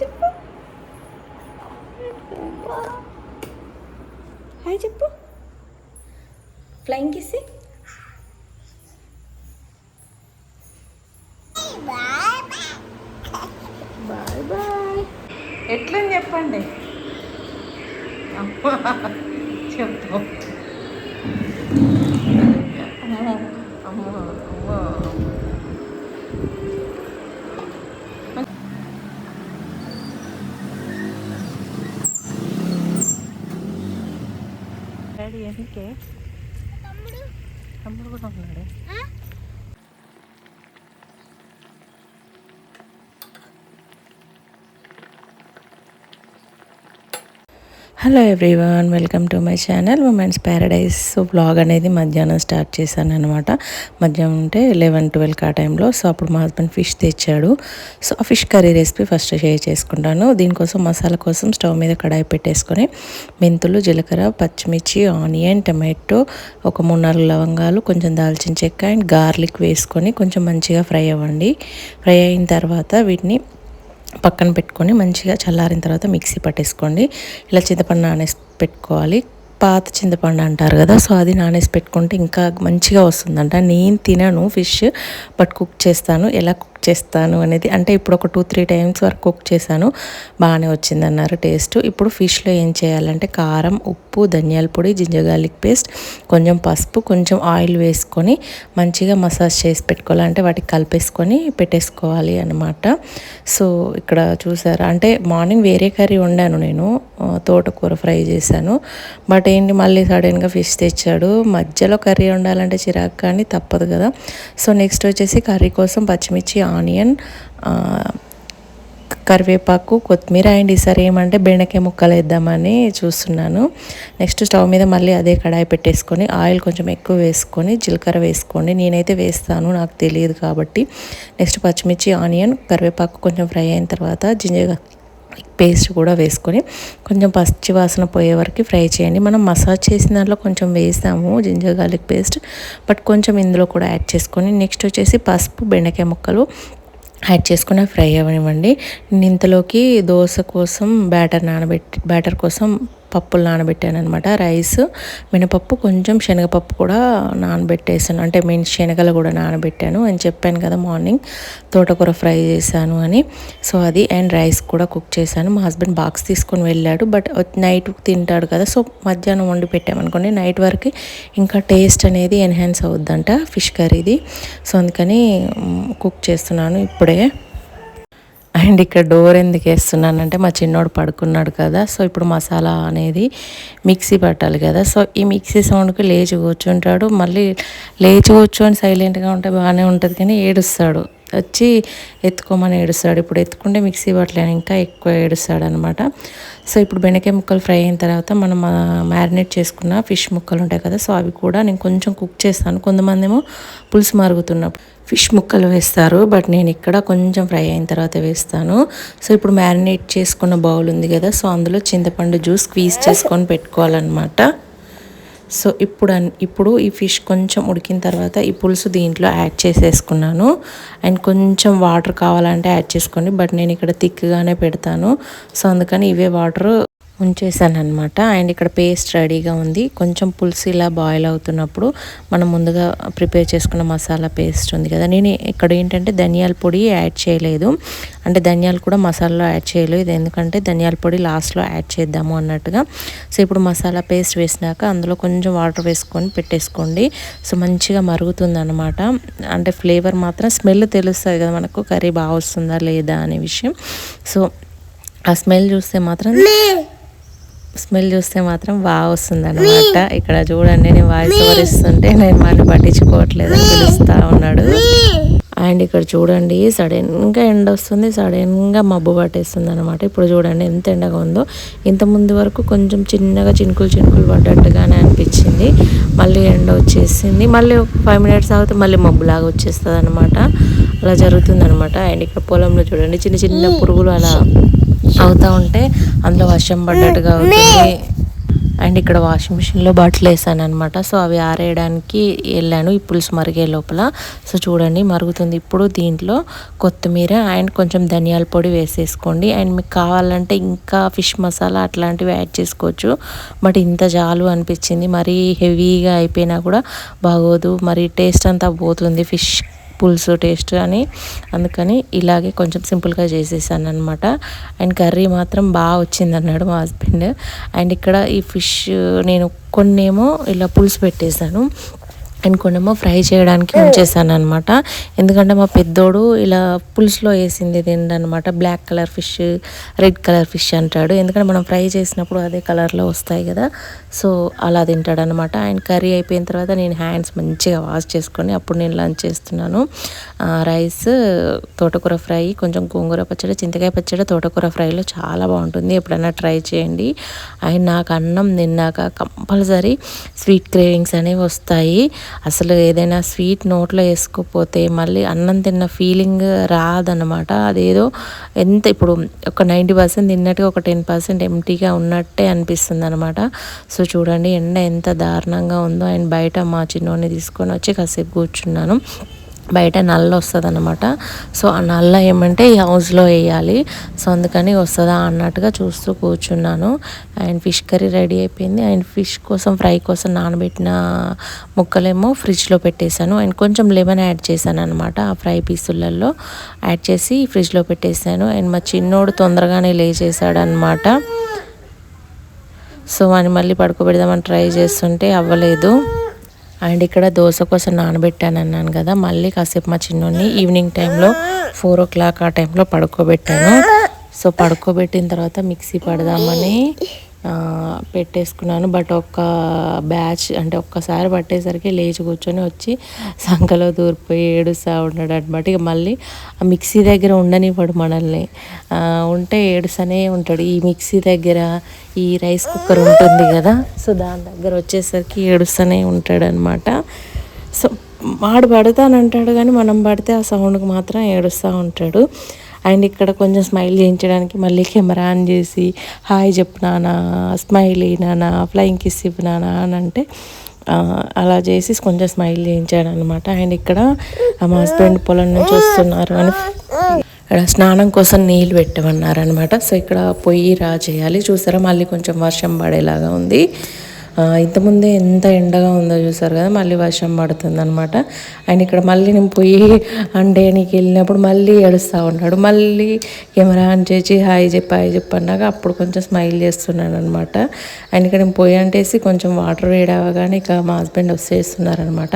చెప్పు. హాయ్ చెప్పు. Flying kiss bye bye ఎట్లని చెప్పండి? అమ్మా చెప్పు అమ్మో అమ్మో అమ్మో డాడీ ఎందుకే తమ్ముడు కూడా ఉన్నాడు hello everyone welcome to my channel women's paradise so blog అనేది మధ్యాహ్నం స్టార్ట్ చేశాను అనమాట మధ్యాహ్నం అంటే లెవెన్ ట్వెల్వ్ ఆ టైంలో సో అప్పుడు మా హస్బెండ్ ఫిష్ తెచ్చాడు. సో ఆ fish curry recipe first share చేసుకుంటాను. దీనికోసం మసాలా కోసం స్టవ్ మీద కడాయి పెట్టేసుకొని మెంతులు జీలకర్ర పచ్చిమిర్చి ఆనియన్ టమాటో ఒక మూడు నాలుగు లవంగాలు కొంచెం దాల్చిన చెక్క అండ్ గార్లిక్ వేసుకొని కొంచెం మంచిగా ఫ్రై అవ్వండి. ఫ్రై అయిన తర్వాత వీటిని పక్కన పెట్టుకొని మంచిగా చల్లారిన తర్వాత మిక్సీ పట్టేసుకోండి. ఇలా చింతపండు నానేసి పెట్టుకోవాలి. పాత చింతపండు అంటారు కదా సో అది నానేసి పెట్టుకుంటే ఇంకా మంచిగా వస్తుందంట. నేను తినను ఫిష్ బట్ కుక్ చేస్తాను. ఎలా కుక్ చేస్తాను అనేది అంటే ఇప్పుడు ఒక టూ త్రీ టైమ్స్ వరకు కుక్ చేశాను. బాగానే వచ్చింది అన్నారు టేస్ట్. ఇప్పుడు ఫిష్లో ఏం చేయాలంటే కారం ఉప్పు ధనియాల పొడి జింజర్ గార్లిక్ పేస్ట్ కొంచెం పసుపు కొంచెం ఆయిల్ వేసుకొని మంచిగా మసాజ్ చేసి పెట్టుకోవాలి. అంటే వాటికి కలిపేసుకొని పెట్టేసుకోవాలి అనమాట సో ఇక్కడ చూసారా అంటే మార్నింగ్ వేరే కర్రీ వండాను నేను తోటకూర ఫ్రై చేశాను. బట్ ఏంటి? మళ్ళీ సడన్గా ఫిష్ తెచ్చాడు. మధ్యలో కర్రీ వండాలంటే చిరాకు కానీ తప్పదు కదా. సో నెక్స్ట్ వచ్చేసి కర్రీ కోసం పచ్చిమిర్చి ఆనియన్ కరివేపాకు కొత్తిమీర అండ్ ఈసారి ఏమంటే బెండకాయ ముక్కలు వేద్దామని చూస్తున్నాను. నెక్స్ట్ స్టవ్ మీద మళ్ళీ అదే కడాయి పెట్టేసుకొని ఆయిల్ కొంచెం ఎక్కువ వేసుకొని జీలకర్ర వేసుకోండి. నేనైతే వేస్తాను నాకు తెలియదు కాబట్టి. నెక్స్ట్ పచ్చిమిర్చి ఆనియన్ కరివేపాకు కొంచెం ఫ్రై అయిన తర్వాత జింజర్ పేస్ట్ కూడా వేసుకొని కొంచెం పచ్చి వాసన పోయే వరకు ఫ్రై చేయండి. మనం మసాజ్ చేసిన దాంట్లో కొంచెం వేసాము జింజర్ గార్లిక్ పేస్ట్ బట్ కొంచెం ఇందులో కూడా యాడ్ చేసుకొని నెక్స్ట్ వచ్చేసి పసుపు బెండకాయ ముక్కలు యాడ్ చేసుకుని ఫ్రై అవ్వనివ్వండి. నేను ఇంతలోకి దోశ కోసం బ్యాటర్ నానబెట్టి బ్యాటర్ కోసం పప్పులు నానబెట్టాను అనమాట రైస్ మినపప్పు కొంచెం శనగపప్పు కూడా నానబెట్టేసాను. అంటే మెయిన్ శనగలు కూడా నానబెట్టాను అని చెప్పాను కదా మార్నింగ్. తోటకూర ఫ్రై చేశాను అని. సో అది అండ్ రైస్ కూడా కుక్ చేశాను. మా హస్బెండ్ బాక్స్ తీసుకొని వెళ్ళాడు. బట్ నైట్ తింటాడు కదా. సో మధ్యాహ్నం వండి పెట్టామనుకోండి నైట్ వరకు ఇంకా టేస్ట్ అనేది ఎన్హాన్స్ అవుద్దంట ఫిష్ కర్రీది. సో అందుకని కుక్ చేస్తున్నాను ఇప్పుడే. అండ్ ఇక్కడ డోర్ ఎందుకు వేస్తున్నానంటే మా చిన్నోడు పడుకున్నాడు కదా సో ఇప్పుడు మసాలా అనేది మిక్సీ పట్టాలి కదా. సో ఈ మిక్సీ సౌండ్కి లేచి కూర్చుంటాడు. మళ్ళీ లేచి కూర్చొని సైలెంట్గా ఉంటే బాగానే ఉంటుంది కానీ ఏడుస్తాడు. వచ్చి ఎత్తుకోమని ఏడుస్తాడు. ఇప్పుడు ఎత్తుకుంటే మిక్సీ పట్టలేను ఇంకా ఎక్కువ ఏడుస్తాడు అనమాట సో ఇప్పుడు బెండకాయ ముక్కలు ఫ్రై అయిన తర్వాత మనం మ్యారినేట్ చేసుకున్న ఫిష్ ముక్కలు ఉంటాయి కదా సో అవి కూడా నేను కొంచెం కుక్ చేస్తాను. కొంతమంది ఏమో పులుసు మరుగుతున్నప్పుడు ఫిష్ ముక్కలు వేస్తారు బట్ నేను ఇక్కడ కొంచెం ఫ్రై అయిన తర్వాత వేస్తాను. సో ఇప్పుడు మ్యారినేట్ చేసుకున్న బౌల్ ఉంది కదా సో అందులో చింతపండు జ్యూస్ స్క్వీజ్ చేసుకొని పెట్టుకోవాలన్నమాట. సో ఇప్పుడు ఇప్పుడు ఈ ఫిష్ కొంచెం ఉడికిన తర్వాత ఈ పులుసు దీంట్లో యాడ్ చేసేసుకున్నాను. అండ్ కొంచెం వాటర్ కావాలంటే యాడ్ చేసుకోండి బట్ నేను ఇక్కడ థిక్గానే పెడతాను. సో అందుకని ఇవే వాటర్ ఉంచేసాను అనమాట అండ్ ఇక్కడ పేస్ట్ రెడీగా ఉంది. కొంచెం పులుసు ఇలా బాయిల్ అవుతున్నప్పుడు మనం ముందుగా ప్రిపేర్ చేసుకున్న మసాలా పేస్ట్ ఉంది కదా. నేను ఇక్కడ ఏంటంటే ధనియాల పొడి యాడ్ చేయలేదు. అంటే ధనియాలు కూడా మసాలాలో యాడ్ చేయలేదు. ఇది ఎందుకంటే ధనియాల పొడి లాస్ట్లో యాడ్ చేద్దాము అన్నట్టుగా. సో ఇప్పుడు మసాలా పేస్ట్ వేసినాక అందులో కొంచెం వాటర్ వేసుకొని పెట్టేసుకోండి. సో మంచిగా మరుగుతుంది అనమాట అంటే ఫ్లేవర్ మాత్రం స్మెల్ తెలుస్తుంది కదా. మనకు కర్రీ బాగా వస్తుందా లేదా అనే విషయం. సో ఆ స్మెల్ చూస్తే మాత్రం స్మెల్ చూస్తే మాత్రం బాగా వస్తుంది అనమాట ఇక్కడ చూడండి నేను వాయిస్ ఓవర్ ఇస్తుంటే నేను మళ్ళీ పట్టించుకోవట్లేదు అని పిలుస్తా ఉన్నాడు. అండ్ ఇక్కడ చూడండి సడన్గా ఎండ వస్తుంది సడన్గా మబ్బు పట్టేస్తుంది అనమాట ఇప్పుడు చూడండి ఎంత ఎండగా ఉందో. ఇంత ముందు వరకు కొంచెం చిన్నగా చినుకులు చినుకులు పడ్డట్టుగానే అనిపించింది. మళ్ళీ ఎండ వచ్చేసింది. మళ్ళీ ఒక ఫైవ్ మినిట్స్ ఆగితే మళ్ళీ మబ్బులాగా వచ్చేస్తుంది అనమాట అలా జరుగుతుంది అనమాట అండ్ ఇక్కడ పొలంలో చూడండి చిన్న చిన్న పురుగులు అలా అవుతా ఉంటే అందులో వర్షం పడ్డట్టుగా అవుతుంది. అండ్ ఇక్కడ వాషింగ్ మిషన్లో బట్టలు వేసాను అనమాట సో అవి ఆరేయడానికి వెళ్ళాను. ఈ పులుసు మరిగే లోపల. సో చూడండి మరుగుతుంది ఇప్పుడు దీంట్లో కొత్తిమీర అండ్ కొంచెం ధనియాల పొడి వేసేసుకోండి. అండ్ మీకు కావాలంటే ఇంకా ఫిష్ మసాలా అట్లాంటివి యాడ్ చేసుకోవచ్చు. బట్ ఇంత చాలు అనిపించింది. మరీ హెవీగా అయిపోయినా కూడా బాగోదు. మరి టేస్ట్ అంతా పోతుంది. ఫిష్ పులుసు టేస్ట్ అని అందుకని ఇలాగే కొంచెం సింపుల్గా చేసేసాను అనమాట అండ్ కర్రీ మాత్రం బాగా వచ్చింది అన్నాడు మా హస్బెండ్. అండ్ ఇక్కడ ఈ ఫిష్ నేను కొన్నేమో ఇలా పులుసు పెట్టేశాను. అండ్ కొన్నేమో ఫ్రై చేయడానికి ఉంచేసాను అనమాట ఎందుకంటే మా పెద్దోడు ఇలా పులుసులో వేసింది తిండనమాట black colour fish red colour fish అంటాడు. ఎందుకంటే మనం ఫ్రై చేసినప్పుడు అదే కలర్లో వస్తాయి కదా. సో అలా తింటాడు అనమాట అండ్ కర్రీ అయిపోయిన తర్వాత నేను హ్యాండ్స్ మంచిగా వాష్ చేసుకొని అప్పుడు నేను లంచ్ చేస్తున్నాను. రైస్ తోటకూర ఫ్రై కొంచెం గోంగూర పచ్చడి చింతకాయ పచ్చడి తోటకూర ఫ్రైలో చాలా బాగుంటుంది. ఎప్పుడైనా ట్రై చేయండి. అండ్ నాకు అన్నం తిన్నాక కంపల్సరీ స్వీట్ క్రేవింగ్స్ అనేవి వస్తాయి. అసలు ఏదైనా స్వీట్ నోట్లో వేసుకోకపోతే మళ్ళీ అన్నం తిన్న ఫీలింగ్ రాదనమాట అదేదో ఎంత ఇప్పుడు ఒక నైంటీ పర్సెంట్ తిన్నట్టుగా ఒక టెన్ పర్సెంట్ ఎంటీగా ఉన్నట్టే అనిపిస్తుంది అనమాట సో చూడండి ఎండ ఎంత దారుణంగా ఉందో. అండ్ బయట మా చిన్నోడిని తీసుకొని వచ్చి కాసేపు కూర్చున్నాను. బయట నల్ల వస్తుంది అనమాట సో ఆ నల్ల ఏమంటే ఈ హౌస్లో వేయాలి. సో అందుకని వస్తుందా అన్నట్టుగా చూస్తూ కూర్చున్నాను. అండ్ ఫిష్ కర్రీ రెడీ అయిపోయింది. అండ్ ఫిష్ కోసం ఫ్రై కోసం నానబెట్టిన ముక్కలేమో ఫ్రిడ్జ్లో పెట్టేశాను. అండ్ కొంచెం లెమన్ యాడ్ చేశాను అనమాట ఆ ఫ్రై పీసులలో యాడ్ చేసి ఫ్రిడ్జ్లో పెట్టేశాను. అండ్ మా చిన్నోడు తొందరగానే లేచేసాడనమాట సో అని మళ్ళీ పడుకోబెడదామని ట్రై చేస్తుంటే అవ్వలేదు. అండ్ ఇక్కడ దోశ కోసం నానబెట్టాను అన్నాను కదా మళ్ళీ కాసేపు మా చిన్నోడిని ఈవినింగ్ టైంలో ఫోర్ ఓ క్లాక్ ఆ టైంలో పడుకోబెట్టాను. సో పడుకోబెట్టిన తర్వాత మిక్సీ పడదామని పెట్టేసుకున్నాను. బట్ ఒక్క బ్యాచ్ అంటే ఒక్కసారి పట్టేసరికి లేచి కూర్చొని వచ్చి సంఖలో దూరిపోయి ఏడుస్తూ ఉన్నాడు అనమాట ఇక మళ్ళీ ఆ మిక్సీ దగ్గర ఉండనివ్వడు మనల్ని. ఉంటే ఏడుస్తూనే ఉంటాడు. ఈ మిక్సీ దగ్గర ఈ రైస్ కుక్కర్ ఉంటుంది కదా సో దాని దగ్గర వచ్చేసరికి ఏడుస్తూనే ఉంటాడు అనమాట సో వాడు పడతానంటాడు కానీ మనం పడితే ఆ సౌండ్కి మాత్రం ఏడుస్తూ ఉంటాడు. అండ్ ఇక్కడ కొంచెం స్మైల్ చేయించడానికి మళ్ళీ కెమెరా ఆన్ చేసి హాయ్ చెప్పు నానా స్మైల్ నానా ఫ్లయింగ్ కిస్ ఇవ్వు నానా అని అంటే అలా చేసి కొంచెం స్మైల్ చేయించాడు అనమాట అండ్ ఇక్కడ మా హస్బెండ్ పొలం నుంచి వస్తున్నారు అని ఇక్కడ స్నానం కోసం నీళ్ళు పెట్టమన్నారు అనమాట సో ఇక్కడ పొయ్యి రా చేయాలి. చూసారా? మళ్ళీ కొంచెం వర్షం పడేలాగా ఉంది. ఇంతకుముందే ఎంత ఎండగా ఉందో చూసారు కదా మళ్ళీ వర్షం పడుతుంది అనమాట అండ్ ఇక్కడ మళ్ళీ నేను పొయ్యి అంటే నీకు వెళ్ళినప్పుడు మళ్ళీ ఏడుస్తూ ఉన్నాడు. మళ్ళీ కెమెరా ఆన్ చేసి హాయ్ చెప్పి హాయ్ చెప్పి అన్నాక అప్పుడు కొంచెం స్మైల్ చేస్తున్నాను అనమాట అండ్ ఇక్కడ నేను పొయ్యి అంటేసి కొంచెం వాటర్ వేడవగానే ఇక మా హస్బెండ్ వచ్చేస్తున్నారనమాట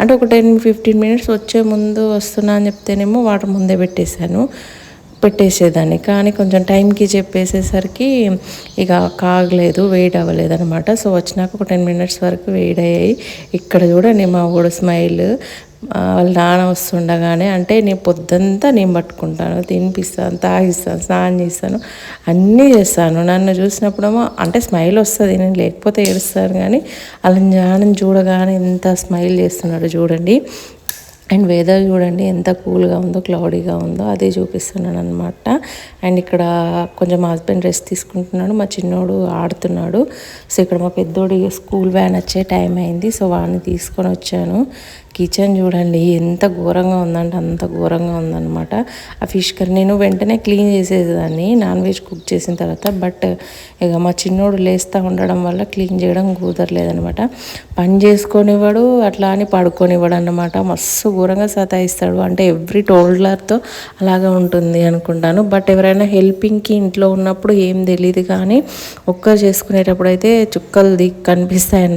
అంటే ఒక టెన్ ఫిఫ్టీన్ మినిట్స్ వచ్చే ముందు వస్తున్నా అని చెప్తేనేమో వాటర్ ముందే పెట్టేశాను. పెట్టేసేదాన్ని. కానీ కొంచెం టైంకి చెప్పేసేసరికి ఇక కాగలేదు వెయిట్ అవ్వలేదు అనమాట సో వచ్చినాక ఒక టెన్ మినిట్స్ వరకు వెయిట్ అయ్యాయి ఇక్కడ చూడండి మా ఊడ స్మైల్. వాళ్ళ నాన్న వస్తుండగానే అంటే నేను పొద్దంతా నేను పట్టుకుంటాను తినిపిస్తాను తాగిస్తాను స్నానం చేస్తాను అన్నీ చేస్తాను. నన్ను చూసినప్పుడేమో అంటే స్మైల్ వస్తుంది నేను లేకపోతే ఏడుస్తాను. కానీ అలా జానం చూడగానే ఎంత స్మైల్ చేస్తున్నాడు చూడండి. అండ్ వెదర్ చూడండి ఎంత కూల్గా ఉందో క్లౌడీగా ఉందో అదే చూపిస్తున్నాను అనమాట అండ్ ఇక్కడ కొంచెం హస్బెండ్ రెస్ట్ తీసుకుంటున్నాడు మా చిన్నోడు ఆడుతున్నాడు. సో ఇక్కడ మా పెద్దోడి స్కూల్ వ్యాన్ వచ్చే టైం అయింది సో వాడిని తీసుకొని వచ్చాను. కిచెన్ చూడండి ఎంత ఘోరంగా ఉందంటే అంత ఘోరంగా ఉందన్నమాట. ఆ ఫిష్ కర్రీ నేను వెంటనే క్లీన్ చేసేదాన్ని నాన్ వెజ్ కుక్ చేసిన తర్వాత బట్ ఇక మా చిన్నోడు లేస్తూ ఉండడం వల్ల క్లీన్ చేయడం కుదరలేదనమాట పని చేసుకొనివ్వడు అట్లా అని పడుకొనివ్వడు అనమాట మస్తు ఘోరంగా సతాయిస్తాడు. అంటే ఎవ్రీ టోల్డర్తో అలాగే ఉంటుంది అనుకుంటాను. బట్ ఎవరైనా హెల్పింగ్కి ఇంట్లో ఉన్నప్పుడు ఏం తెలియదు కానీ ఒక్కరు చేసుకునేటప్పుడు అయితే చుక్కలు దిక్కు కనిపిస్తాయి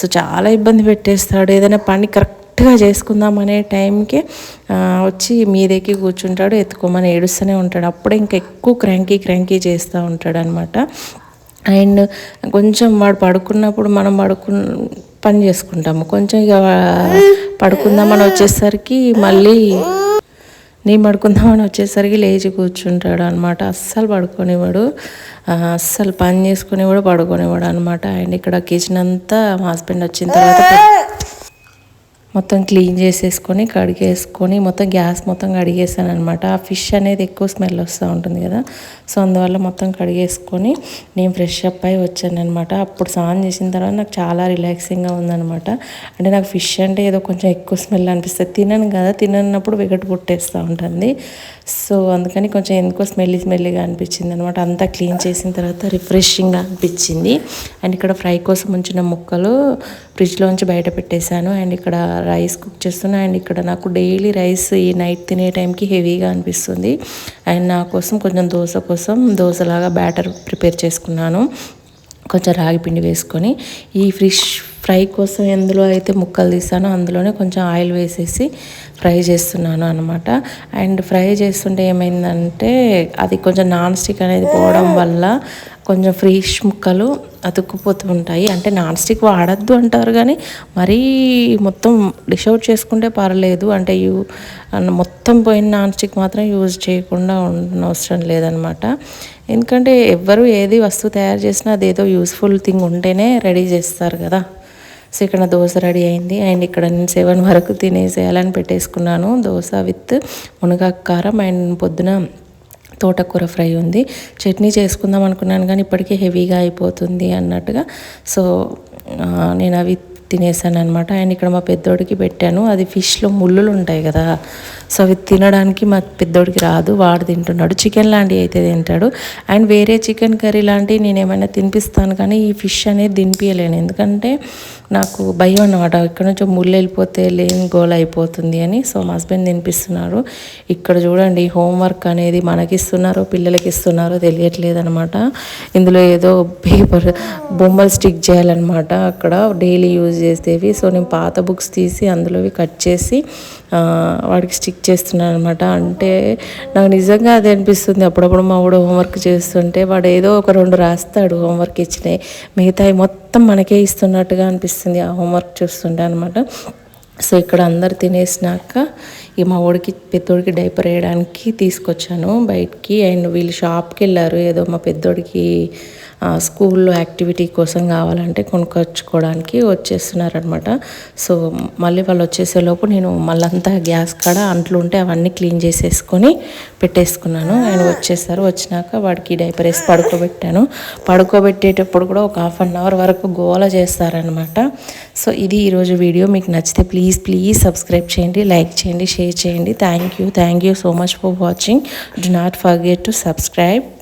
సో చాలా ఇబ్బంది పెట్టేస్తాడు. ఏదైనా పని కరెక్ట్గా చేసుకుందాం అనే టైంకి వచ్చి వచ్చి మీదకి కూర్చుంటాడు ఎత్తుకోమని ఏడుస్తూనే ఉంటాడు. అప్పుడే ఇంకా ఎక్కువ క్రాంకీ క్రాంకీ చేస్తూ ఉంటాడు అనమాట అండ్ కొంచెం వాడు పడుకున్నప్పుడు మనం పడుకు పని చేసుకుంటాము. కొంచెం ఇక పడుకుందామని వచ్చేసరికి మళ్ళీ నేను పడుకుందామని వచ్చేసరికి లేచి కూర్చుంటాడు అనమాట అస్సలు పడుకునేవాడు అస్సలు పని చేసుకునేవాడు పడుకునేవాడు అనమాట అండ్ ఇక్కడ కిచెన్ అంతా మా హస్బెండ్ వచ్చిన తర్వాత మొత్తం క్లీన్ చేసేసుకొని కడిగేసుకొని మొత్తం గ్యాస్ మొత్తం కడిగేసాను అనమాట ఆ ఫిష్ అనేది ఎక్కువ స్మెల్ వస్తూ ఉంటుంది కదా. సో అందువల్ల మొత్తం కడిగేసుకొని నేను ఫ్రెష్ అప్ అయి వచ్చాను అనమాట అప్పుడు స్నానం చేసిన తర్వాత నాకు చాలా రిలాక్సింగ్గా ఉందనమాట అంటే నాకు ఫిష్ అంటే ఏదో కొంచెం ఎక్కువ స్మెల్ అనిపిస్తుంది. తినను కదా తిననప్పుడు విగట్ పుట్టేస్తూ ఉంటుంది. సో అందుకని కొంచెం ఎందుకో స్మెల్లీ స్మెల్లీగా అనిపించింది అనమాట అంతా క్లీన్ చేసిన తర్వాత రిఫ్రెషింగ్గా అనిపించింది. అండ్ ఇక్కడ ఫ్రై కోసం ఉంచిన ముక్కలు ఫ్రిడ్జ్లోంచి బయట పెట్టేశాను. అండ్ ఇక్కడ రైస్ కుక్ చేస్తున్నా. అండ్ ఇక్కడ నాకు డైలీ రైస్ ఈ నైట్ తినే టైంకి హెవీగా అనిపిస్తుంది. అండ్ నా కోసం కొంచెం దోశ కోసం దోశలాగా బ్యాటర్ ప్రిపేర్ చేసుకున్నాను. కొంచెం రాగి పిండి వేసుకొని ఈ ఫిష్ ఫ్రై కోసం ఎందులో అయితే ముక్కలు తీసానో అందులోనే కొంచెం ఆయిల్ వేసేసి ఫ్రై చేస్తున్నాను అనమాట అండ్ ఫ్రై చేస్తుంటే ఏమైందంటే అది కొంచెం నాన్ స్టిక్ అనేది పోవడం వల్ల కొంచెం ఫ్రీష్ ముక్కలు అతుక్కుపోతూ ఉంటాయి. అంటే నాన్ స్టిక్ వాడద్దు అంటారు కానీ మరీ మొత్తం డిష్ అవుట్ చేసుకుంటే పర్లేదు. అంటే యూ మొత్తం పోయిన నాన్ స్టిక్ మాత్రం యూజ్ చేయకుండా ఉండనవసరం లేదనమాట. ఎందుకంటే ఎవ్వరు ఏది వస్తువు తయారు చేసినా అదేదో యూస్ఫుల్ థింగ్ ఉంటేనే రెడీ చేస్తారు కదా. సో ఇక్కడ దోశ రెడీ అయింది. అండ్ ఇక్కడ నేను సెవెన్ వరకు తినేసేయాలని పెట్టేసుకున్నాను. దోశ విత్ మునగాకారం అండ్ పొద్దున తోటకూర ఫ్రై ఉంది. చట్నీ చేసుకుందాం అనుకున్నాను కానీ ఇప్పటికే హెవీగా అయిపోతుంది అన్నట్టుగా. సో నేను అవి తినేసాను అనమాట అండ్ ఇక్కడ మా పెద్దోడికి పెట్టాను. అది ఫిష్లో ముళ్ళులు ఉంటాయి కదా. సో అవి తినడానికి మా పెద్దోడికి రాదు వాడు తింటున్నాడు. చికెన్ లాంటివి అయితే తింటాడు. అండ్ వేరే చికెన్ కర్రీ లాంటివి నేను ఏమైనా తినిపిస్తాను కానీ ఈ ఫిష్ అనేది తినిపించలేను ఎందుకంటే నాకు భయం అనమాట ఇక్కడ నుంచి ముళ్ళు వెళ్ళిపోతే లేని గోల్ అయిపోతుంది అని సో మా హస్బెండ్ తినిపిస్తున్నారు. ఇక్కడ చూడండి హోంవర్క్ అనేది మనకి ఇస్తున్నారో పిల్లలకి ఇస్తున్నారో తెలియట్లేదు అనమాట ఇందులో ఏదో పేపర్ బొమ్మలు స్టిక్ చేయాలన్నమాట. అక్కడ డైలీ యూజ్ చేసేవి. సో నేను పాత బుక్స్ తీసి అందులోవి కట్ చేసి వాడికి స్టిక్ చేస్తున్నాను అనమాట అంటే నాకు నిజంగా అది అనిపిస్తుంది. అప్పుడప్పుడు మా వాడు హోంవర్క్ చేస్తుంటే వాడు ఏదో ఒక రెండు రాస్తాడు హోంవర్క్ ఇచ్చినాయి. మిగతాయి మొత్తం మనకే ఇస్తున్నట్టుగా అనిపిస్తుంది ఆ హోంవర్క్ చూస్తుంటే అనమాట సో ఇక్కడ అందరు తినేసినాక ఈ మా వాడికి పెద్దోడికి డైపర్ వేయడానికి తీసుకొచ్చాను బయటికి. అండ్ వీళ్ళు షాప్కి వెళ్ళారు. ఏదో మా పెద్దోడికి స్కూల్లో యాక్టివిటీ కోసం కావాలంటే కొనుక్కొచ్చుకోవడానికి వచ్చేస్తున్నారనమాట సో మళ్ళీ వాళ్ళు వచ్చేసేలోపు నేను మళ్ళంతా గ్యాస్ కాడ అంట్లు ఉంటే అవన్నీ క్లీన్ చేసేసుకొని పెట్టేసుకున్నాను. ఆయన వచ్చేసారు. వచ్చినాక వాడికి డైపర్ వేసి పడుకోబెట్టాను. పడుకోబెట్టేటప్పుడు కూడా ఒక హాఫ్ అన్ అవర్ వరకు గోల చేస్తారనమాట సో ఇది ఈరోజు వీడియో. మీకు నచ్చితే ప్లీజ్ ప్లీజ్ సబ్స్క్రైబ్ చేయండి లైక్ చేయండి షేర్ చేయండి. Thank you. Thank you so much for watching. Do not forget to subscribe.